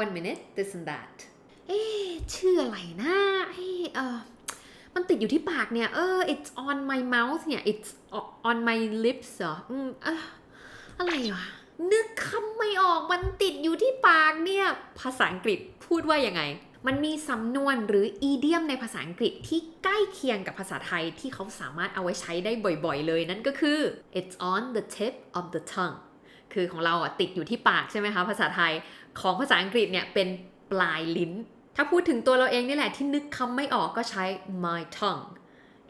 one minute this and that เอ๊ะชื่ออะไรนะเอ๊ะเออมันติดอยู่ที่ปากเนี่ย เออ it's on my mouth เนี่ย it's on my lips เหรออืมเอออะไรวะนึกคำไม่ออกมันติดอยู่ที่ปากเนี่ย ภาษาอังกฤษพูดว่ายังไง มันมีสำนวนหรืออีเดียมในภาษาอังกฤษที่ใกล้เคียงกับภาษาไทยที่เขาสามารถเอาไว้ใช้ได้บ่อยๆเลยนั่นก็คือ it's on the tip of the tongue คือของเราอะติดอยู่ที่ปากใช่ไหมคะภาษาไทยของภาษาอังกฤษเนี่ยเป็นปลายลิ้น ถ้าพูดถึงตัวเราเองนี่แหละที่นึกคำไม่ออกก็ใช้ my tongue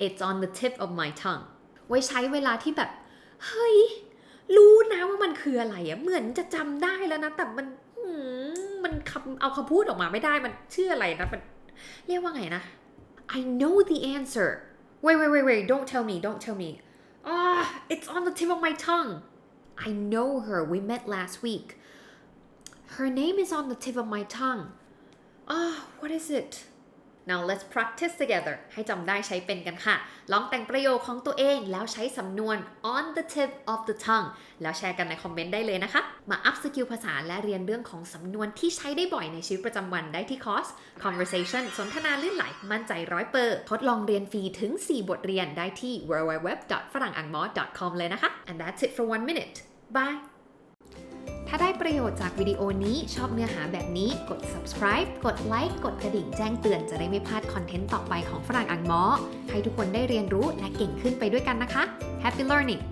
it's on the tip of my tongue ไว้ใช้เวลาที่แบบ เฮ้ย รู้นะว่ามันคืออะไรอะเหมือนจะจำได้แล้วนะ แต่มันมันคำเอาคำพูดออกมาไม่ได้มันชื่ออะไรนะมันเรียกว่าไงนะ I know the answer wait wait wait wait don't tell me don't tell me ah it's on the tip of my tongue I know her. We met last week. Her name is on the tip of my tongue. Ah what is it now let's practice together ให้จำได้ใช้เป็นกันค่ะ ลองแต่งประโยคของตัวเองแล้วใช้สำนวน on the tip of the tongue แล้วแชร์กันในคอมเมนต์ได้เลยนะคะ มาอัพสกิลภาษาและเรียนเรื่องของสำนวนที่ใช้ได้บ่อยในชีวิตประจำวันได้ที่คอร์ส conversation สนทนาลื่นไหลมั่นใจร้อยเปอร์ทดลองเรียนฟรีถึง 4 บทเรียนได้ที่ www. ฝรั่งอังมอ .com เลยนะคะ and that's it for one minute bye ถ้าได้ประโยชน์จากวิดีโอนี้ชอบเนื้อหาแบบนี้กด subscribe กดไลค์กดกระดิ่งแจ้งเตือนจะได้ไม่พลาดคอนเทนต์ต่อไปของฝรั่งอังมอให้ทุกคนได้เรียนรู้และเก่งขึ้นไปด้วยกันนะคะ Happy learning